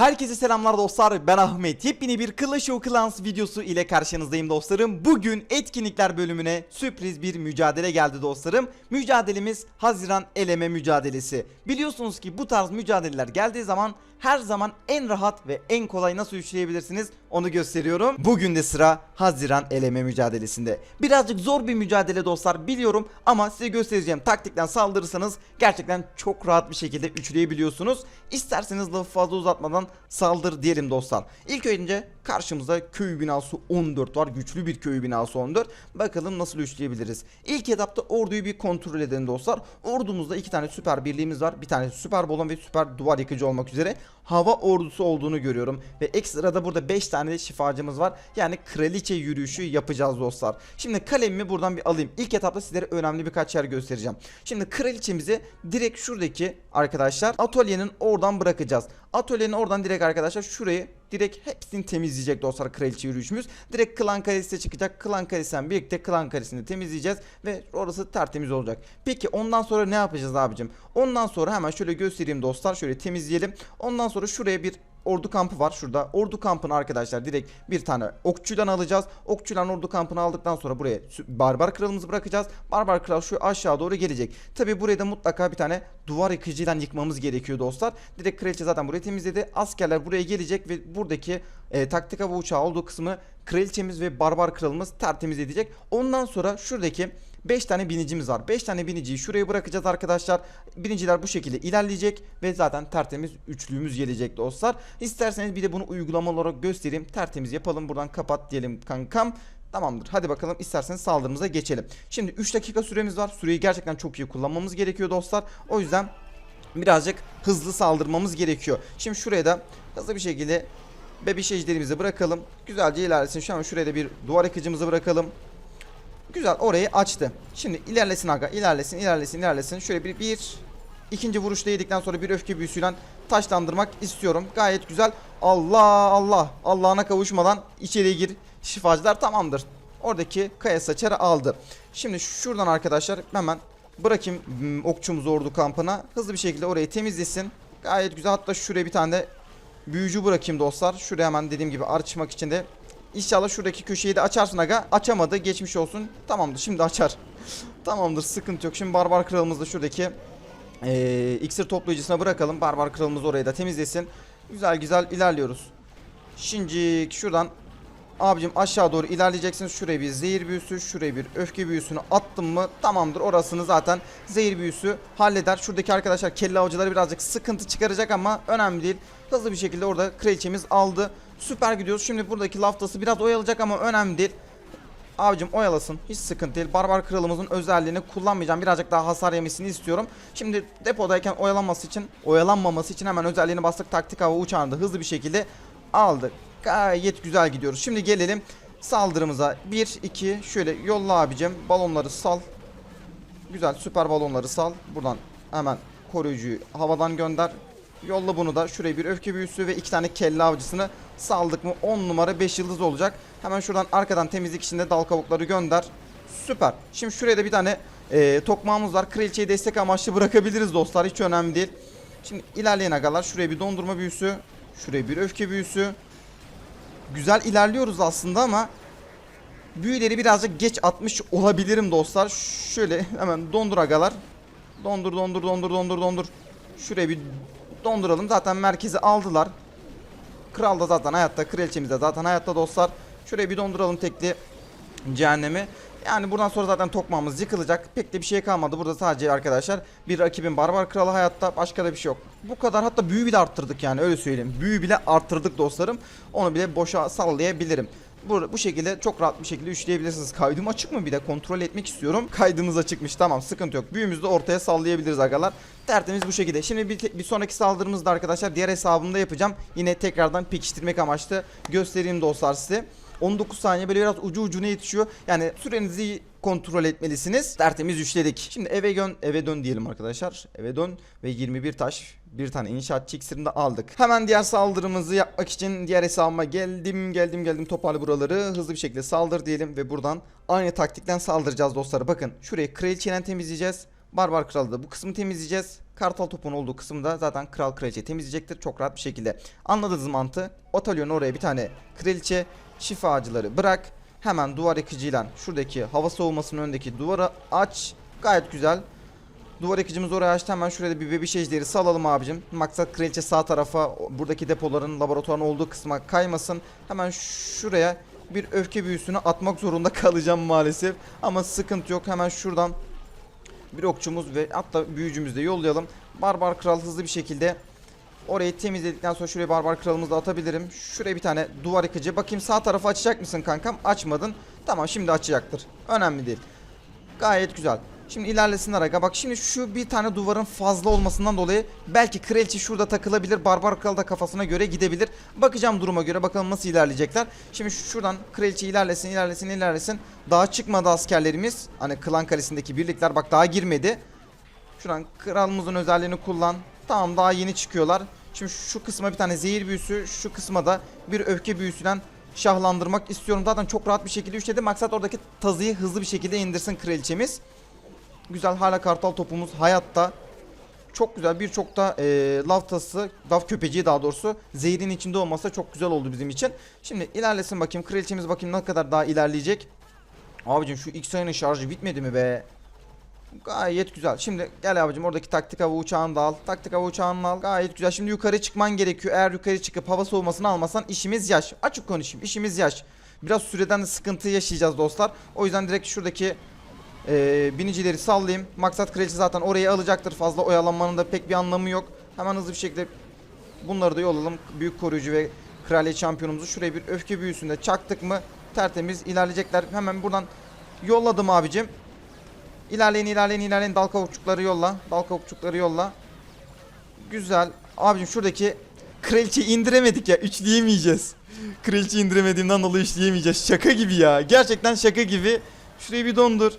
Herkese selamlar dostlar. Ben Ahmet. Yepyeni bir Clash of Clans videosu ile karşınızdayım dostlarım. Bugün etkinlikler bölümüne sürpriz bir mücadele geldi dostlarım. Mücadelemiz Haziran eleme mücadelesi. Biliyorsunuz ki bu tarz mücadeleler geldiği zaman her zaman en rahat ve en kolay nasıl üçleyebilirsiniz onu gösteriyorum. Bugün de sıra Haziran eleme mücadelesinde. Birazcık zor bir mücadele dostlar biliyorum ama size göstereceğim taktikten saldırırsanız gerçekten çok rahat bir şekilde üçleyebiliyorsunuz. İsterseniz lafı fazla uzatmadan saldır diyelim dostlar. İlk önce karşımızda köy binası 14 var. Güçlü bir köy binası 14. Bakalım nasıl üçleyebiliriz. İlk etapta orduyu bir kontrol edelim dostlar. Ordumuzda iki tane süper birliğimiz var. Bir tane süper bolon ve süper duvar yıkıcı olmak üzere hava ordusu olduğunu görüyorum. Ve ekstrada burada 5 tane de şifacımız var. Yani kraliçe yürüyüşü yapacağız dostlar. Şimdi kalemimi buradan bir alayım. İlk etapta sizlere önemli birkaç yer göstereceğim. Şimdi kraliçemizi direkt şuradaki arkadaşlar atölyenin oradan bırakacağız. Atölyenin oradan direkt arkadaşlar şurayı direkt hepsini temizleyecek dostlar kraliçe yürüyüşümüz. Direkt klan kalesine çıkacak. Klan kalesinden birlikte klan kalesini temizleyeceğiz ve orası tertemiz olacak. Peki ondan sonra ne yapacağız abicim? Ondan sonra hemen şöyle göstereyim dostlar. Şöyle temizleyelim. Ondan sonra şuraya bir ordu kampı var şurada. Ordu kampını arkadaşlar direkt bir tane okçudan alacağız. Okçudan ordu kampını aldıktan sonra buraya barbar kralımızı bırakacağız. Barbar kral şu aşağı doğru gelecek. Tabi buraya da mutlaka bir tane duvar yıkıcıyla yıkmamız gerekiyor dostlar. Direkt kraliçe zaten burayı temizledi. Askerler buraya gelecek ve buradaki e, taktik hava uçağı olduğu kısmı kraliçemiz ve barbar kralımız tertemiz edecek. Ondan sonra şuradaki 5 tane binicimiz var. 5 tane biniciyi şuraya bırakacağız arkadaşlar. Biniciler bu şekilde ilerleyecek ve zaten tertemiz üçlüğümüz gelecek dostlar. İsterseniz bir de bunu uygulama olarak göstereyim. Tertemiz yapalım. Buradan kapat diyelim kankam. Tamamdır. Hadi bakalım isterseniz saldırımıza geçelim. Şimdi 3 dakika süremiz var. Süreyi gerçekten çok iyi kullanmamız gerekiyor dostlar. O yüzden birazcık hızlı saldırmamız gerekiyor. Şimdi şuraya da hızlı bir şekilde bebiş ejderimizi bırakalım. Güzelce ilerlesin. Şu an şuraya da bir duvar yıkıcımızı bırakalım. Güzel orayı açtı. Şimdi ilerlesin aga ilerlesin ilerlesin ilerlesin. Şöyle bir, bir ikinci vuruşta yedikten sonra bir öfke büyüsüyle taşlandırmak istiyorum. Gayet güzel. Allah Allah Allah'ına kavuşmadan içeriye gir. Şifacılar tamamdır. Oradaki kaya saçarı aldı. Şimdi şuradan arkadaşlar hemen bırakayım hmm, okçumuzu ordu kampına. Hızlı bir şekilde orayı temizlesin. Gayet güzel. Hatta şuraya bir tane de büyücü bırakayım dostlar. Şuraya hemen dediğim gibi açmak için de İnşallah şuradaki köşeyi de açarsın aga. Açamadı. Geçmiş olsun. Tamamdır. Şimdi açar. Tamamdır. Sıkıntı yok. Şimdi barbar kralımızı da şuradaki eee iksir toplayıcısına bırakalım. Barbar kralımız orayı da temizlesin. Güzel güzel ilerliyoruz. Şimdi şuradan abicim aşağı doğru ilerleyeceksiniz. Şuraya bir zehir büyüsü, şuraya bir öfke büyüsünü attım mı tamamdır. Orasını zaten zehir büyüsü halleder. Şuradaki arkadaşlar kelle avcıları birazcık sıkıntı çıkaracak ama önemli değil. Hızlı bir şekilde orada kraliçemiz aldı. Süper gidiyoruz. Şimdi buradaki laftası biraz oyalayacak ama önemli değil. Abicim oyalasın. Hiç sıkıntı değil. Barbar kralımızın özelliğini kullanmayacağım. Birazcık daha hasar yemesini istiyorum. Şimdi depodayken oyalanması için, oyalanmaması için hemen özelliğini bastık. Taktik hava uçağını da hızlı bir şekilde aldık. Gayet güzel gidiyoruz. Şimdi gelelim saldırımıza. 1 2 şöyle yolla abicim. Balonları sal. Güzel süper balonları sal. Buradan hemen koruyucuyu havadan gönder. Yolla bunu da şuraya bir öfke büyüsü ve iki tane kelle avcısını saldık mı 10 numara 5 yıldız olacak. Hemen şuradan arkadan temizlik içinde dal kavukları gönder. Süper. Şimdi şuraya da bir tane e, tokmağımız var. Kraliçeyi destek amaçlı bırakabiliriz dostlar. Hiç önemli değil. Şimdi ilerleyen agalar şuraya bir dondurma büyüsü. Şuraya bir öfke büyüsü. Güzel ilerliyoruz aslında ama büyüleri birazcık geç atmış olabilirim dostlar. Şöyle hemen dondur agalar. Dondur dondur dondur dondur dondur. Şuraya bir donduralım. Zaten merkezi aldılar. Kral da zaten hayatta. Kraliçemiz de zaten hayatta dostlar. Şuraya bir donduralım tekli cehennemi. Yani buradan sonra zaten tokmağımız yıkılacak. Pek de bir şey kalmadı. Burada sadece arkadaşlar bir rakibin barbar kralı hayatta. Başka da bir şey yok. Bu kadar hatta büyü bile arttırdık yani öyle söyleyeyim. Büyü bile arttırdık dostlarım. Onu bile boşa sallayabilirim. Bu, bu şekilde çok rahat bir şekilde üçleyebilirsiniz. Kaydım açık mı bir de kontrol etmek istiyorum. Kaydımız açıkmış tamam sıkıntı yok. Büyümüzü de ortaya sallayabiliriz agalar. Tertemiz bu şekilde. Şimdi bir, bir sonraki saldırımızda arkadaşlar diğer hesabımda yapacağım. Yine tekrardan pekiştirmek amaçlı göstereyim dostlar size. 19 saniye böyle biraz ucu ucuna yetişiyor. Yani sürenizi kontrol etmelisiniz. Tertemiz üçledik. Şimdi eve dön, eve dön diyelim arkadaşlar. Eve dön ve 21 taş bir tane inşaatçı iksirini de aldık. Hemen diğer saldırımızı yapmak için diğer hesabıma geldim geldim geldim toparlı buraları hızlı bir şekilde saldır diyelim ve buradan aynı taktikten saldıracağız dostlar. Bakın şurayı kraliçeyle temizleyeceğiz. Barbar kralı da bu kısmı temizleyeceğiz. Kartal topun olduğu kısımda zaten kral kraliçe temizleyecektir çok rahat bir şekilde. Anladınız mantığı? Otalyonun oraya bir tane kraliçe şifa ağacıları bırak. Hemen duvar yıkıcıyla şuradaki hava soğumasının önündeki duvara aç. Gayet güzel. Duvar yıkıcımız oraya açtı. Hemen şuraya da bir bebiş ejderi salalım abicim. Maksat kraliçe sağ tarafa buradaki depoların laboratuvarın olduğu kısma kaymasın. Hemen şuraya bir öfke büyüsünü atmak zorunda kalacağım maalesef. Ama sıkıntı yok. Hemen şuradan bir okçumuz ve hatta büyücümüzü de yollayalım. Barbar kral hızlı bir şekilde orayı temizledikten sonra şuraya barbar kralımızı da atabilirim. Şuraya bir tane duvar yıkıcı. Bakayım sağ tarafı açacak mısın kankam? Açmadın. Tamam şimdi açacaktır. Önemli değil. Gayet güzel. Şimdi ilerlesinler aga. Bak şimdi şu bir tane duvarın fazla olmasından dolayı belki kraliçe şurada takılabilir. Barbar kral da kafasına göre gidebilir. Bakacağım duruma göre bakalım nasıl ilerleyecekler. Şimdi şuradan kraliçe ilerlesin ilerlesin ilerlesin. Daha çıkmadı askerlerimiz. Hani klan kalesindeki birlikler bak daha girmedi. Şuradan kralımızın özelliğini kullan. Tamam daha yeni çıkıyorlar. Şimdi şu kısma bir tane zehir büyüsü, şu kısma da bir öfke büyüsüden şahlandırmak istiyorum. Zaten çok rahat bir şekilde üçledi. Maksat oradaki tazıyı hızlı bir şekilde indirsin kraliçemiz. Güzel hala kartal topumuz hayatta. Çok güzel birçok da e, lav tası, lav köpeciği daha doğrusu zehrin içinde olmasa çok güzel oldu bizim için. Şimdi ilerlesin bakayım kraliçemiz bakayım ne kadar daha ilerleyecek. Abicim şu X sayının şarjı bitmedi mi be? Gayet güzel. Şimdi gel abicim oradaki taktik hava uçağını da al. Taktik hava uçağını al. Gayet güzel. Şimdi yukarı çıkman gerekiyor. Eğer yukarı çıkıp hava soğumasını almasan işimiz yaş. Açık konuşayım. işimiz yaş. Biraz süreden de sıkıntı yaşayacağız dostlar. O yüzden direkt şuradaki e, binicileri sallayayım. Maksat kraliçe zaten orayı alacaktır. Fazla oyalanmanın da pek bir anlamı yok. Hemen hızlı bir şekilde bunları da yollayalım. Büyük koruyucu ve kraliyet şampiyonumuzu şuraya bir öfke büyüsünde çaktık mı tertemiz ilerleyecekler. Hemen buradan yolladım abicim. İlerleyin ilerleyin ilerleyin dal kavukçukları yolla. Dal kavukçukları yolla. Güzel. Abicim şuradaki kraliçeyi indiremedik ya. Üçleyemeyeceğiz. Kraliçe indiremediğimden dolayı üçleyemeyeceğiz. Şaka gibi ya. Gerçekten şaka gibi. Şurayı bir dondur.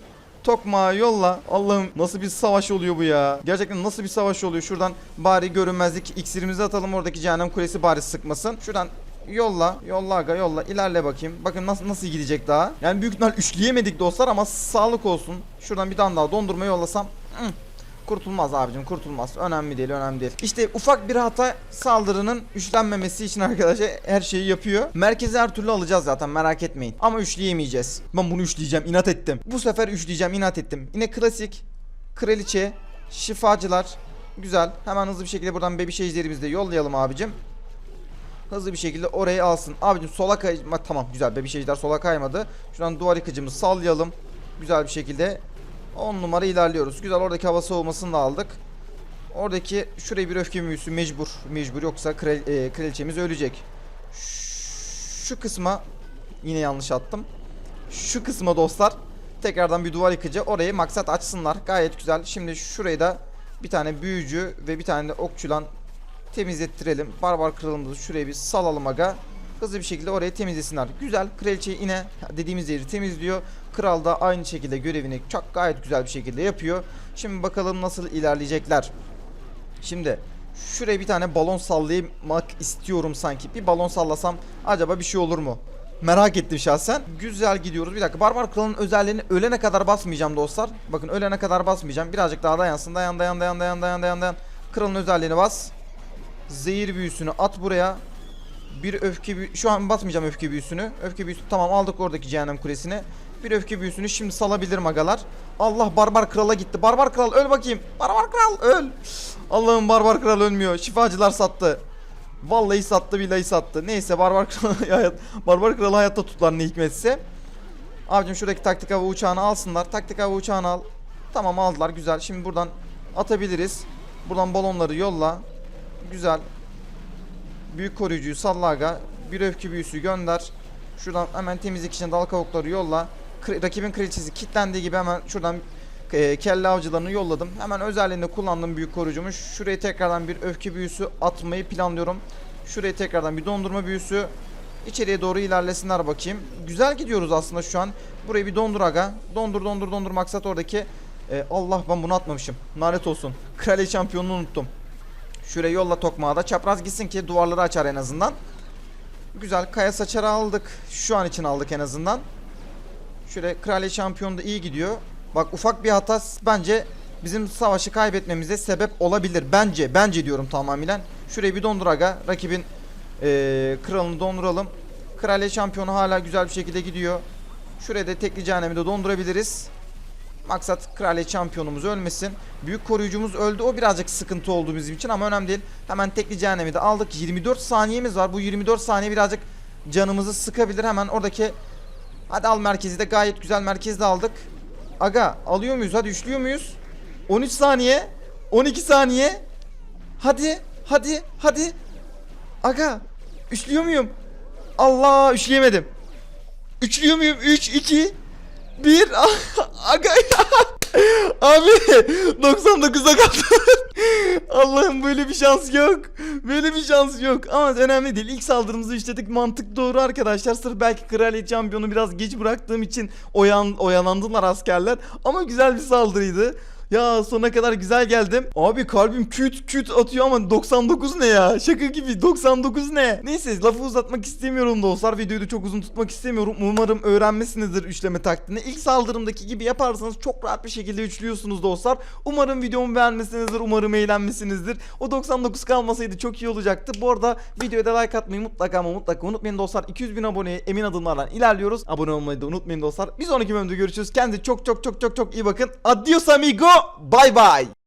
Tokma yolla. Allah'ım nasıl bir savaş oluyor bu ya. Gerçekten nasıl bir savaş oluyor. Şuradan bari görünmezlik iksirimizi atalım. Oradaki cehennem kulesi bari sıkmasın. Şuradan yolla. Yolla aga yolla. İlerle bakayım. Bakın nasıl nasıl gidecek daha. Yani büyük ihtimal üçleyemedik dostlar ama sağlık olsun. Şuradan bir tane daha dondurma yollasam. Hı. Kurtulmaz abicim kurtulmaz. Önemli değil önemli değil. İşte ufak bir hata saldırının üçlenmemesi için arkadaşlar her şeyi yapıyor. Merkezi her türlü alacağız zaten merak etmeyin. Ama üçleyemeyeceğiz. Ben bunu üçleyeceğim inat ettim. Bu sefer üçleyeceğim inat ettim. Yine klasik kraliçe, şifacılar. Güzel. Hemen hızlı bir şekilde buradan bebiş ejderimizi de yollayalım abicim. Hızlı bir şekilde orayı alsın. Abicim sola kay... Ma- Tamam güzel bebiş ejder sola kaymadı. Şuradan duvar yıkıcımızı sallayalım. Güzel bir şekilde 10 numara ilerliyoruz. Güzel oradaki hava soğumasını da aldık. Oradaki şuraya bir öfke büyüsü mecbur. Mecbur yoksa kral, e, kraliçemiz ölecek. Şu kısma yine yanlış attım. Şu kısma dostlar tekrardan bir duvar yıkıcı orayı maksat açsınlar. Gayet güzel. Şimdi şurayı da bir tane büyücü ve bir tane de okçulan temizlettirelim. Barbar kralımızı şuraya bir salalım aga. Hızlı bir şekilde orayı temizlesinler. Güzel. Kraliçe yine dediğimiz yeri temizliyor. Kral da aynı şekilde görevini çok gayet güzel bir şekilde yapıyor. Şimdi bakalım nasıl ilerleyecekler. Şimdi şuraya bir tane balon sallamak istiyorum sanki. Bir balon sallasam acaba bir şey olur mu? Merak ettim şahsen. Güzel gidiyoruz. Bir dakika. Barbar Kral'ın özelliğini ölene kadar basmayacağım dostlar. Bakın ölene kadar basmayacağım. Birazcık daha dayansın. Dayan dayan dayan dayan dayan dayan dayan. Kral'ın özelliğini bas. Zehir büyüsünü at buraya. Bir öfke büyü... Şu an basmayacağım öfke büyüsünü. Öfke büyüsü tamam aldık oradaki cehennem kulesini. Bir öfke büyüsünü şimdi salabilirim agalar. Allah barbar krala gitti. Barbar kral öl bakayım. Barbar kral öl. Allah'ım barbar kral ölmüyor. Şifacılar sattı. Vallahi sattı billahi sattı. Neyse barbar kral hayat barbar kralı hayatta tutlar ne hikmetse. Abicim şuradaki taktik hava uçağını alsınlar. Taktik hava uçağını al. Tamam aldılar güzel. Şimdi buradan atabiliriz. Buradan balonları yolla. Güzel. Büyük koruyucuyu sallaga. Bir öfke büyüsü gönder. Şuradan hemen temizlik için dal kavukları yolla. Kri- rakibin kraliçesi kilitlendiği gibi hemen şuradan e, kelle avcılarını yolladım. Hemen özelliğinde kullandığım büyük koruyucumu. Şuraya tekrardan bir öfke büyüsü atmayı planlıyorum. Şuraya tekrardan bir dondurma büyüsü. İçeriye doğru ilerlesinler bakayım. Güzel gidiyoruz aslında şu an. Burayı bir dondur aga. Dondur dondur dondur maksat oradaki. E, Allah ben bunu atmamışım. Nalet olsun. Kraliçe şampiyonunu unuttum. Şuraya yolla tokmağı da. Çapraz gitsin ki duvarları açar en azından. Güzel. Kaya saçarı aldık. Şu an için aldık en azından. Şöyle kraliçe şampiyonu da iyi gidiyor. Bak ufak bir hata bence bizim savaşı kaybetmemize sebep olabilir. Bence, bence diyorum tamamen. Şurayı bir dondur aga. Rakibin eee, kralını donduralım. Kraliyet şampiyonu hala güzel bir şekilde gidiyor. Şuraya da tekli cehennemi de dondurabiliriz. Maksat kraliyet şampiyonumuz ölmesin. Büyük koruyucumuz öldü. O birazcık sıkıntı oldu bizim için ama önemli değil. Hemen tekli cehennemi de aldık. 24 saniyemiz var. Bu 24 saniye birazcık canımızı sıkabilir. Hemen oradaki Hadi al merkezi de gayet güzel merkezi de aldık. Aga alıyor muyuz? Hadi üçlüyor muyuz? 13 saniye. 12 saniye. Hadi. Hadi. Hadi. Aga. Üçlüyor muyum? Allah üçleyemedim. Üçlüyor muyum? 3, 2, 1. Aga. Abi 99'a kaldım. Allah'ım böyle bir şans yok. Böyle bir şans yok. Ama önemli değil. İlk saldırımızı işledik. Mantık doğru arkadaşlar. Sırf belki kraliyet şampiyonu biraz geç bıraktığım için oyan, oyalandılar askerler. Ama güzel bir saldırıydı. Ya sona kadar güzel geldim. Abi kalbim küt küt atıyor ama 99 ne ya? Şaka gibi 99 ne? Neyse lafı uzatmak istemiyorum dostlar. Videoyu da çok uzun tutmak istemiyorum. Umarım öğrenmişsinizdir üçleme taktiğini. İlk saldırımdaki gibi yaparsanız çok rahat bir şekilde üçlüyorsunuz dostlar. Umarım videomu beğenmişsinizdir. Umarım eğlenmişsinizdir. O 99 kalmasaydı çok iyi olacaktı. Bu arada videoya da like atmayı mutlaka ama mutlaka unutmayın dostlar. 200 bin aboneye emin adımlarla ilerliyoruz. Abone olmayı da unutmayın dostlar. Bir sonraki bölümde görüşürüz. Kendinize çok çok çok çok çok iyi bakın. Adios amigo. Bye bye.